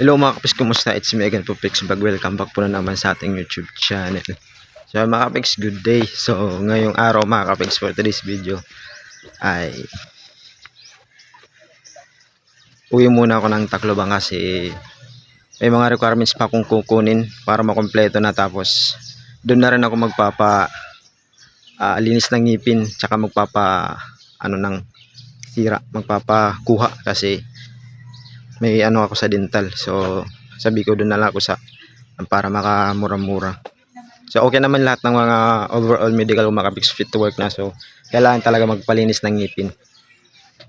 Hello mga kapix, kumusta? It's me again po, Pix Vlog. Welcome back po na naman sa ating YouTube channel. So mga kapix, good day. So ngayong araw mga kapix for today's video ay uwi muna ako ng Tacloban kasi may mga requirements pa akong kukunin para makompleto na tapos doon na rin ako magpapa ah, linis ng ngipin tsaka magpapa ano ng sira magpapakuha kasi may ano ako sa dental. So sabi ko doon na lang ako sa para makamura-mura. So okay naman lahat ng mga overall medical kung makapix fit to work na. So kailangan talaga magpalinis ng ngipin.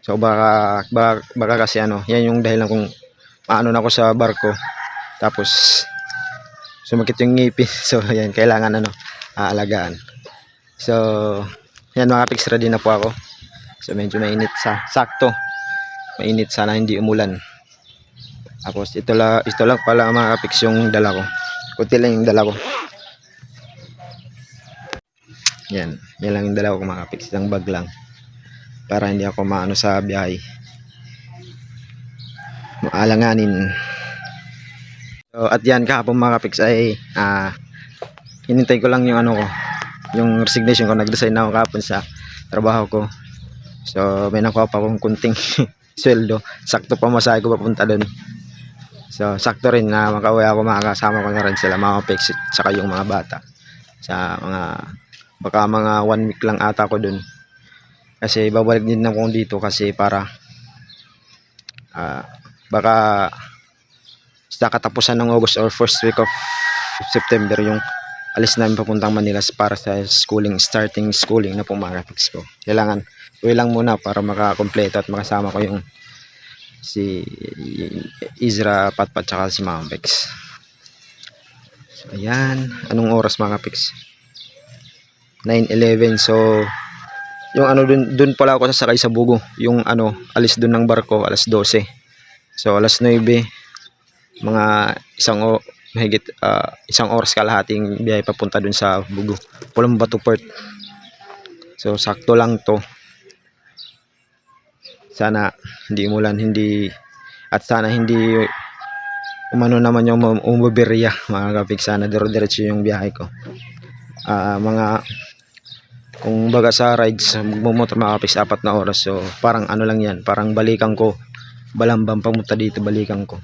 So baka, baka, baka kasi ano yan yung dahilan kung paano na ako sa barko. Tapos sumakit yung ngipin. So yan kailangan ano aalagaan. So yan mga kapix ready na po ako. So medyo mainit sa sakto. Mainit sana hindi umulan tapos ito lang, ito lang pala mga kapix yung dala ko. Kunti lang yung dala ko. Yan. Yan lang yung dala ko mga kapix. Isang bag lang. Para hindi ako maano sa biyahe. Maalanganin. So, at yan kahapon mga kapix ay ah, hinintay ko lang yung ano ko. Yung resignation ko. Nag-resign na ako kahapon sa trabaho ko. So may nakuha pa akong kunting sweldo. Sakto pa masahe ko papunta doon. So, sakto rin na makauwi ako makakasama ko na rin sila mga pex saka yung mga bata. Sa mga baka mga one week lang ata ko dun. Kasi babalik din ako dito kasi para ah, baka sa katapusan ng August or first week of September yung alis namin papuntang Manila para sa schooling, starting schooling na po ko. Kailangan uwi lang muna para makakompleto at makasama ko yung si Izra Patpat tsaka si Mama Bex. So, ayan. Anong oras mga Pex? 9.11. So, yung ano dun, dun pala ako sasakay sa Bugo. Yung ano, alis dun ng barko, alas 12. So, alas 9, mga isang o, mahigit ah, isang oras kalahating biyahe papunta dun sa Bugo. Pulang Bato Port. So, sakto lang to sana hindi umulan hindi at sana hindi umano naman yung um- umuberya mga kapik. Sana dire diretso yung biyahe ko. Ah, mga kung baga sa rides magmumotor mga kapik apat na oras. So parang ano lang yan parang balikan ko. Balambang pamunta dito balikan ko.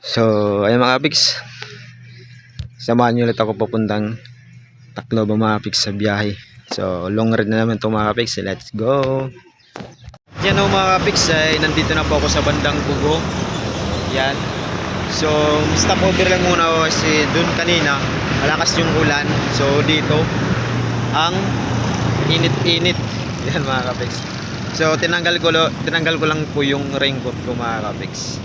So ayun mga kapiks samahan nyo ulit ako papuntang Tacloban mga kapiks sa biyahe. So long ride na naman itong mga kapiks let's go yan o mga kapiks ay nandito na po ako sa bandang Bugo. Yan. So, stopover lang muna ako kasi dun kanina malakas yung ulan. So, dito ang init-init. Yan mga kapiks. So, tinanggal ko, tinanggal ko lang po yung raincoat ko mga kapiks.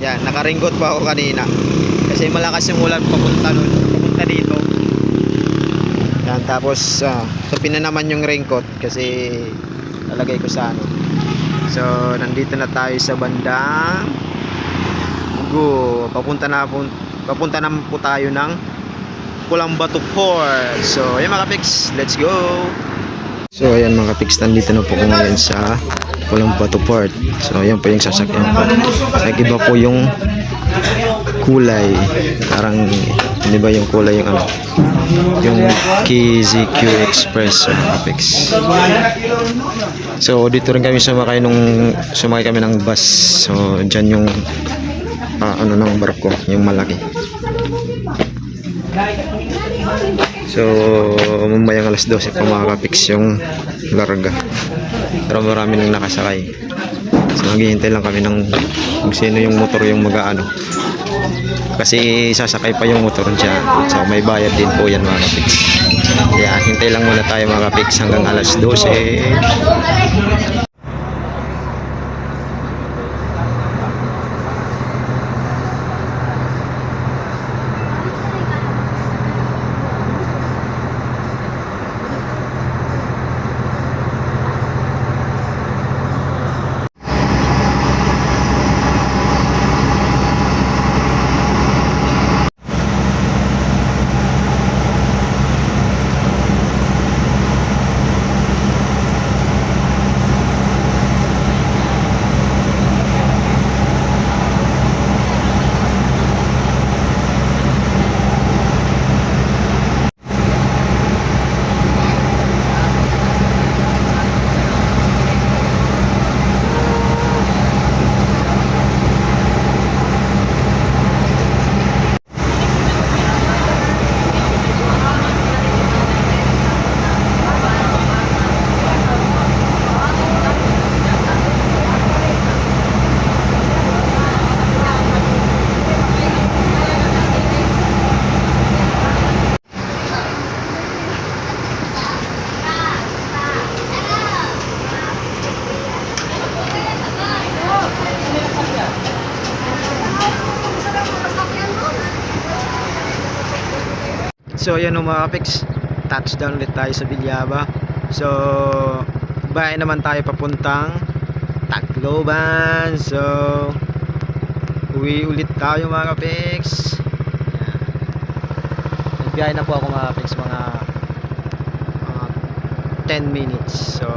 Yan, naka-raincoat pa ako kanina. Kasi malakas yung ulan papunta nun. Papunta dito. Yan, tapos uh, na naman yung raincoat kasi lalagay ko sa ano So, nandito na tayo sa bandang Go. Papunta na po, papunta na po tayo ng Pulang Port. So, ayan mga pics, let's go. So, ayan mga pics, nandito na po ko ngayon sa Pulang Port. So, ayan po yung sasakyan ko. Nag-iba po yung kulay. Parang, hindi ba yung kulay yung ano? Yung KZQ Express, mga pics. So dito rin kami sumakay nung sumakay kami ng bus. So diyan yung ah, ano ng barko, yung malaki. So mamayang alas 12 pa kapiks yung larga. Pero marami nang nakasakay. So naghihintay lang kami ng kung sino yung motor yung mag-ano. Kasi sasakay pa yung motor dyan. So may bayad din po yan mga kapiks. Kaya hintay lang muna tayo mga kapiks hanggang alas 12. O mga kapiks, touchdown ulit tayo sa Bilyaba. So, bahay naman tayo papuntang Tacloban. So, uwi ulit tayo mga kapiks. Nagbiyahe na po ako mga kapiks mga, mga 10 minutes. So,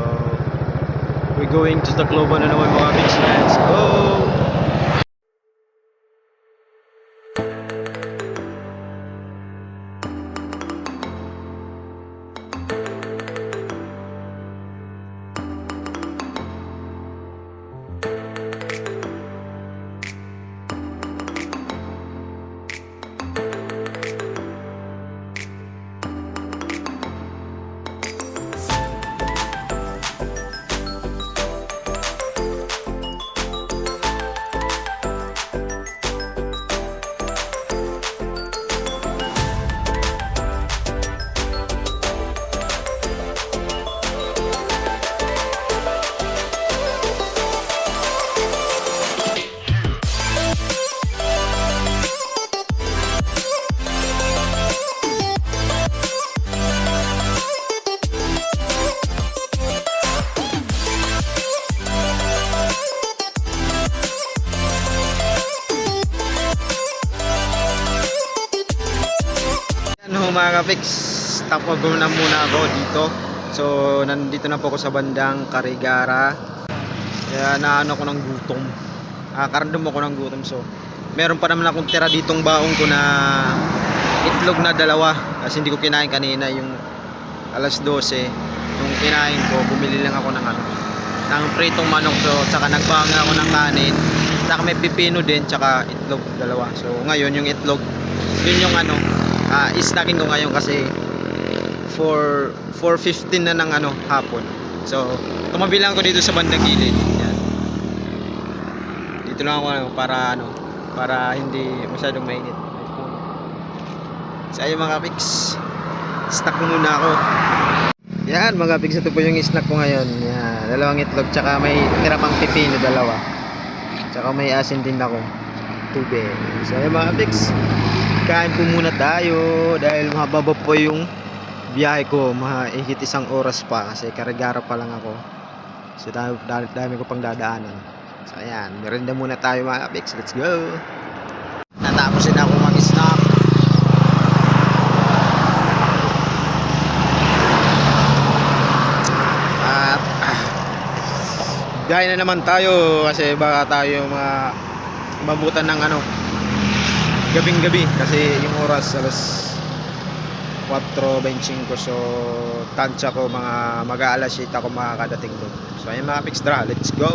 we're going to Tacloban na naman mga kapiks. Let's go! Kapix, stop over na muna ako dito. So, nandito na po ako sa bandang Karigara. Kaya naano ko ng gutom. Ah, karandom ako ng gutom. So, meron pa naman akong tira ditong baong ko na itlog na dalawa. Kasi hindi ko kinain kanina yung alas 12. Nung kinain ko, bumili lang ako ng ano, ng pritong manok. So, tsaka nagbaong ako ng kanin. Tsaka may pipino din, tsaka itlog dalawa. So, ngayon yung itlog, yun yung ano, ah isnakin ko ngayon kasi for 4.15 na ng ano hapon. So tumabi lang ako dito sa bandang gilid. Yan. Dito lang ako ano, para ano para hindi masyadong mainit. So ayun mga pics snack ko muna ako. Yan mga pics ito po yung snack ko ngayon. Yan, dalawang itlog tsaka may tira pang pipino dalawa. Tsaka may asin din ako. Tubig. So ayun mga pics kain po muna tayo dahil mahaba po yung biyahe ko. Mahigit isang oras pa kasi karagara pa lang ako. So dami, dami, dami ko pang dadaanan. So ayan. Merinda muna tayo mga kapiks. Let's go! Natapos na ako mag snack at ah, na naman tayo kasi baka tayo ma mabutan ng ano gabing gabi kasi yung oras alas 4.25 so tansya ko mga mag aalas 7 ako makakadating doon. So ayun mga pixdra let's go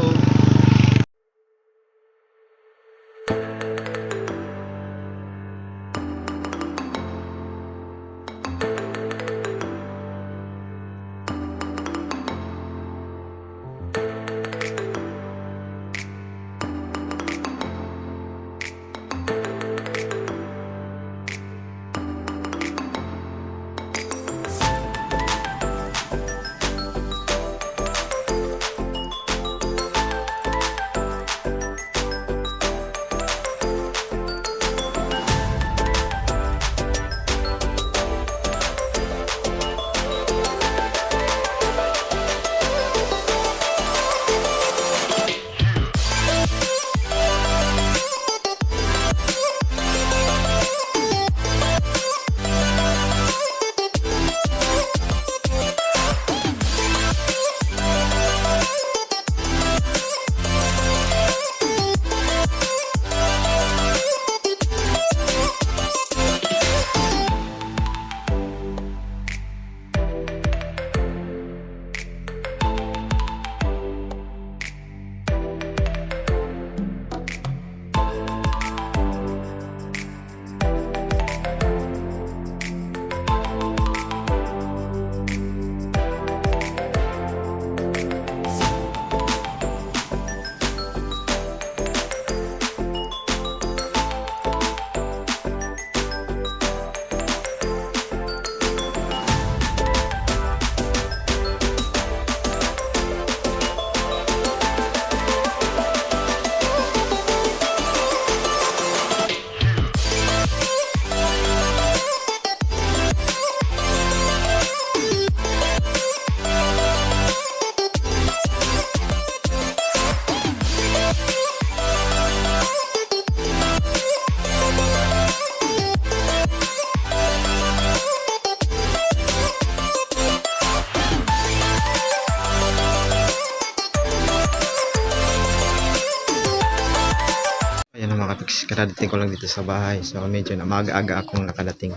kapiks, kadadating ko lang dito sa bahay. So medyo na maaga-aga akong nakadating.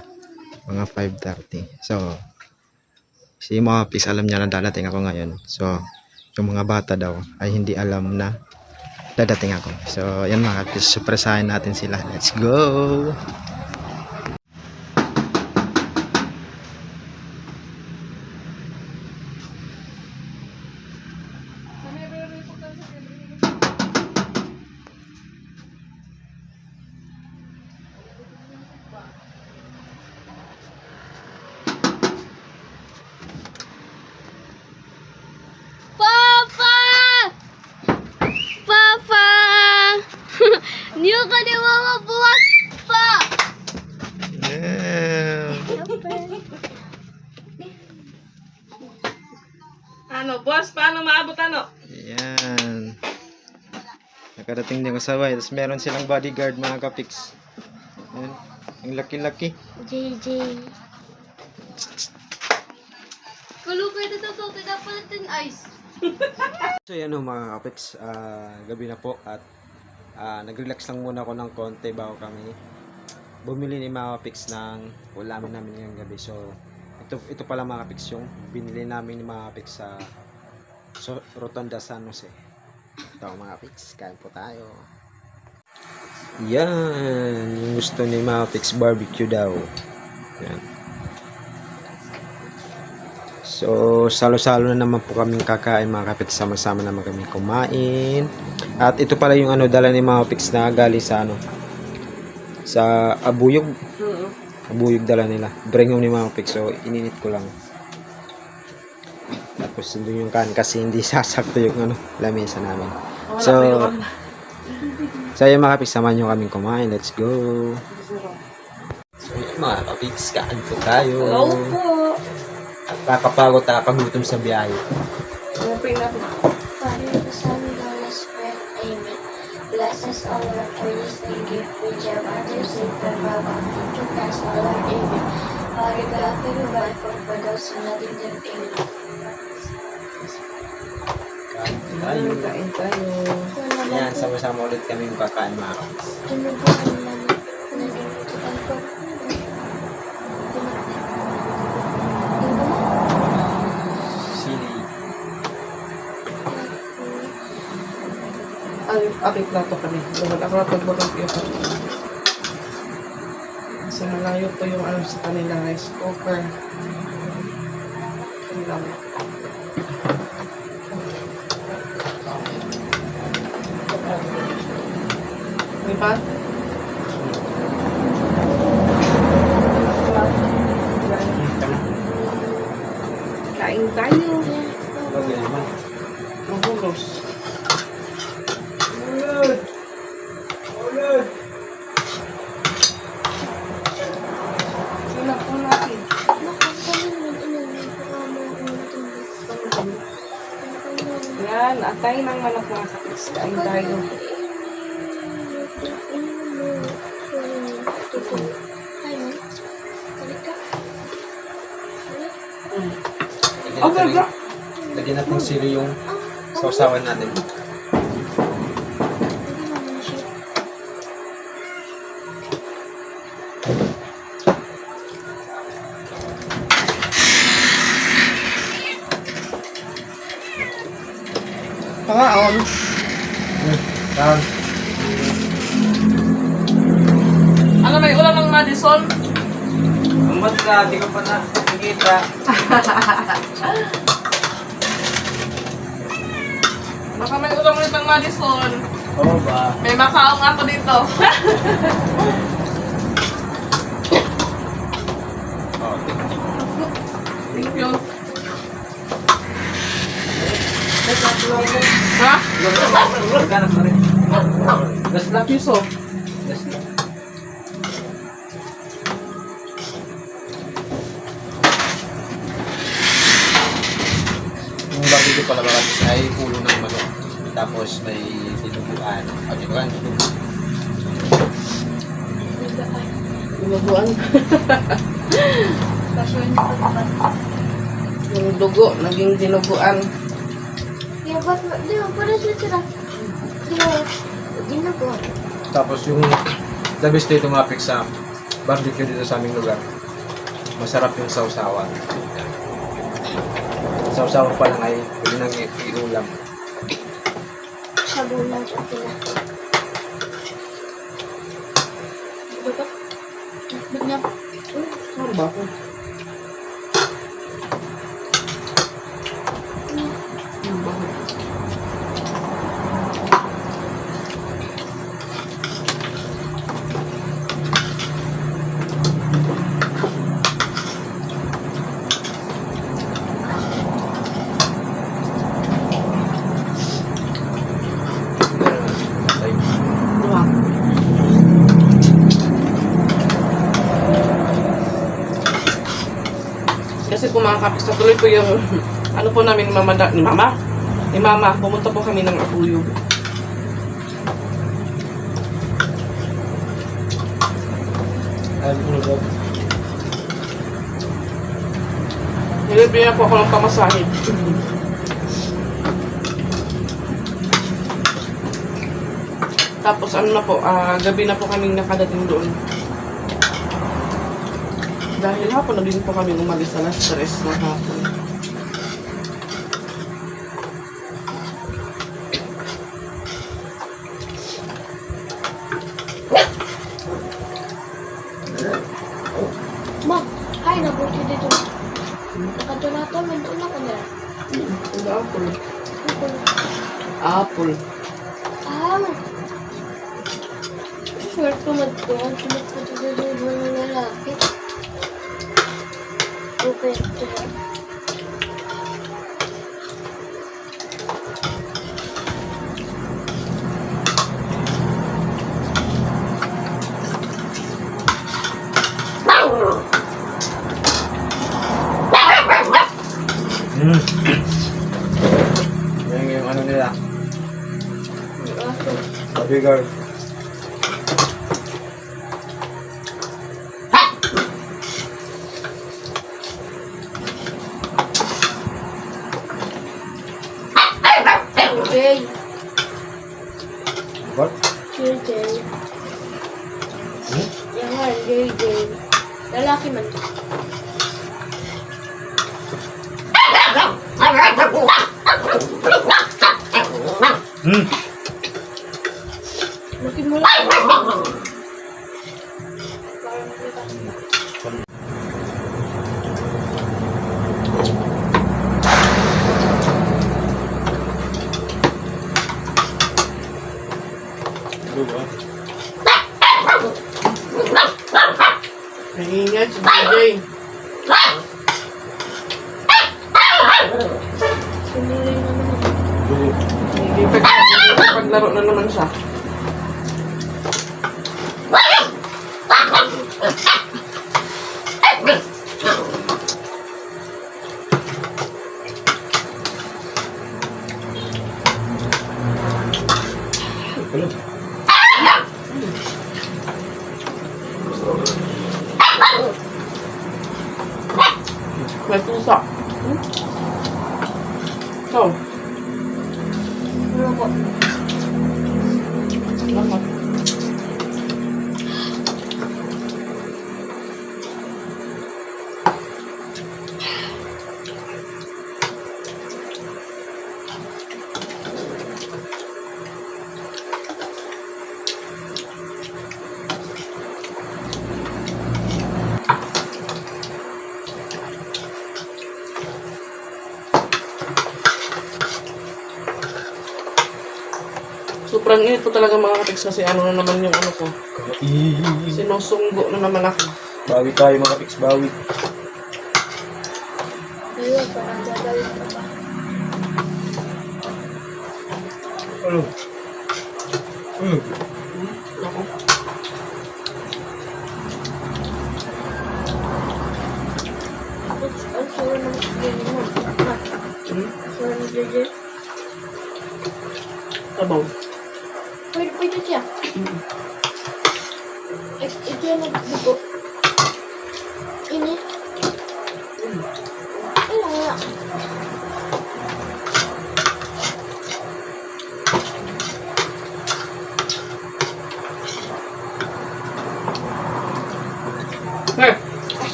Mga 5.30. So, si kapiks alam niya na dadating ako ngayon. So, yung mga bata daw ay hindi alam na dadating ako. So, yan mga kapiks, surpresahin natin sila. Let's go! Nakadating din ko sa bahay. Tapos meron silang bodyguard mga kapiks. Yan. Ang laki-laki. JJ. Kalukay na to, dapat natin ice. So yan o mga kapiks. Ah, gabi na po at ah, nag-relax lang muna ako ng konti bago kami bumili ni mga kapiks ng ulamin namin ngayong gabi. So ito, ito pala mga kapiks yung binili namin ni mga kapiks sa so, Rotonda San Jose. Ito mga kapiks, kain po tayo. Yan, yung gusto ni mga kapiks barbecue daw. Yan. So, salo-salo na naman po kaming kakain mga kapiks. Sama-sama naman kami kumain. At ito pala yung ano, dala ni mga kapiks na galing sa ano, sa Abuyog. Abuyog dala nila. Bring home ni mga kapiks. So, ininit ko lang. Tapos, doon yung kan kasi hindi sasakto yung ano, lamesa namin. So, So, yung mga kapiks, samahan nyo kaming kumain. Let's go! So, yung mga kapiks, kain po tayo. Hello po. At kakapagod, kakagutom sa biyahe. Open na po. Father, the Son, and the Holy Spirit. Amen. Bless us all our praise and gift which our mothers and for Baba, to Christ our Lord. Amen. Father God, we provide for, for those who not in them. Amen. Kain tayo. Kain tayo. Ayan, sama-sama ulit kami kakain mga. Ay, ate plato kami. Dapat ako na pagbutang piyo. Kasi malayo to yung ano sa kanilang rice cooker. Atay ng manok mga kapis. Kain tayo. Oh my natin, God! lagyan natin sili yung sausawan natin. Pangaon. Yan. Ano may ulam ng Madison? Umat ka, di ka pa na nakikita. Baka may ulam ulit ng Madison. Oo ba? May makaong ako dito. Oh, Thank you. Ha? Magkanap na rin. That's la piso. Yung barbecue pala mga ay ulo ng manok. Tapos may dinuguan. O, dinuguan. Dinuguan. Yung dugo, naging dinuguan. Ya, ba't, di ba, para sila sila. Di ba, ginagawa. Tapos yung the best dito mapik sa barbecue dito sa aming lugar. Masarap yung sausawan. Sausawan pa lang ay pwede nang iulam. Shabu lang sa pila. Dito. Ba't niya? Ano ba ako? Mga kapis, natuloy po yung ano po namin mama, ni mama, ni mama, pumunta po kami ng Apuyog. Nilibigyan po ako ng pamasahe. Tapos ano na po, ah, gabi na po kaming nakadating doon. Dahil hapon na din po kami umalis sa last stress na hapon. Ma, hay na buti dito. Nakadulato, mandula ko na. Ano apple? Apple. Ah. Magtuwan. Sunod ko dito ng lalaki. Okay, ito. Mm. Yan yung ano nila. Ako. Bodyguard. JJ. What? JJ. Yan nga, JJ. Lalaki man. Nangingat si DJ. Hindi pag paglaro na naman siya. Sobrang init po talaga mga katiks kasi ano na naman yung ano ko. Sinusunggo na naman ako. Bawi tayo mga pics, bawi. Ayun, parang gagawin ko pa. Ano? Hmm. Ako. Ang ang sura ng ganyan mo. Ah, Hmm? JJ. Tabaw.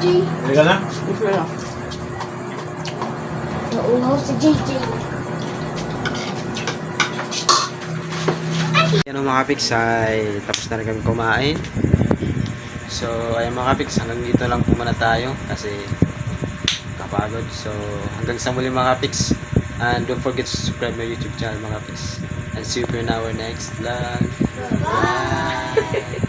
BJ? Hindi ka na? okay na. Naunaw si JJ. Yan ang mga kapiks ay tapos na rin kami kumain. So, ayun mga kapiks, hanggang dito lang po muna tayo kasi kapagod. So, hanggang sa muli mga kapiks. And don't forget to subscribe my YouTube channel mga kapiks. And see you in our next vlog. Bye!